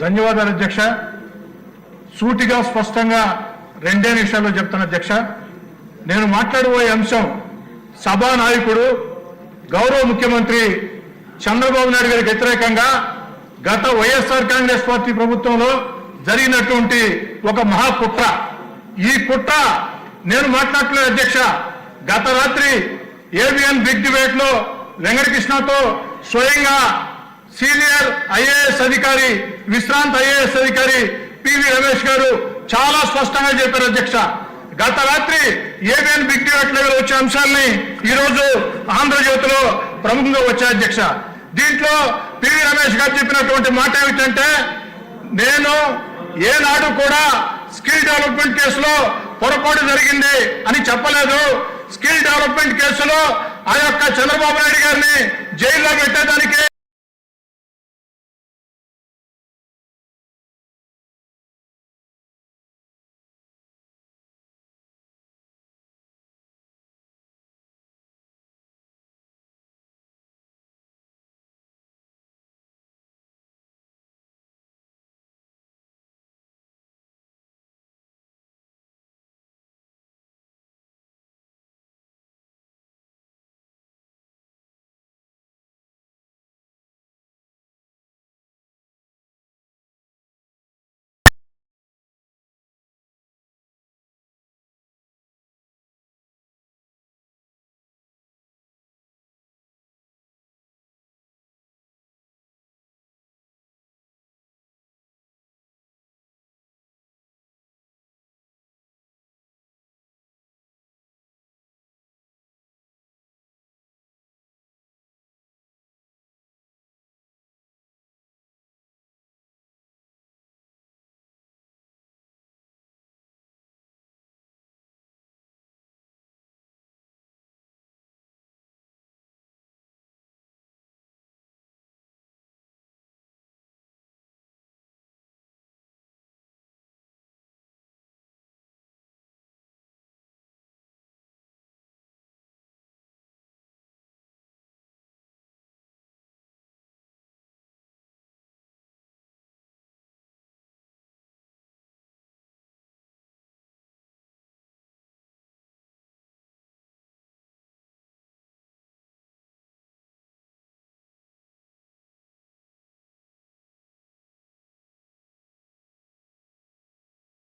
ధన్యవాదాలు అధ్యక్ష. సూటిగా స్పష్టంగా రెండే నిమిషాల్లో చెప్తాను అధ్యక్ష. నేను మాట్లాడబోయే అంశం సభా నాయకుడు గౌరవ ముఖ్యమంత్రి చంద్రబాబు నాయుడు గారికి వ్యతిరేకంగా గత వైఎస్ఆర్ కాంగ్రెస్ పార్టీ ప్రభుత్వంలో జరిగినటువంటి ఒక మహా కుట్ర. ఈ కుట్ర నేను మాట్లాడలేదు అధ్యక్ష. గత రాత్రి ఏబిఎన్ బిగ్ డిబేట్లో వెంకటకృష్ణతో స్వయంగా సీనియర్ ఐఏఎస్ అధికారి విశ్రాంత ఐఏఎస్ అధికారి పివి రమేష్ గారు చాలా స్పష్టంగా చెప్పారు అధ్యక్ష. గత రాత్రి ఏబిఎన్ బిగ్ డిబేట్లో వచ్చే అంశాలని ఈరోజు ఆంధ్రజ్యోతిలో ప్రముఖంగా వచ్చాయి అధ్యక్ష. దీంట్లో పివి రమేష్ గారు చెప్పినటువంటి మాట ఏమిటంటే నేను ఏనాడు కూడా స్కిల్ డెవలప్మెంట్ కేసులో పొరపాటు జరిగింది అని చెప్పలేదు. స్కిల్ డెవలప్మెంట్ కేసులో ఆ యొక్క చంద్రబాబు నాయుడు గారిని జైల్లో పెట్టేదానికి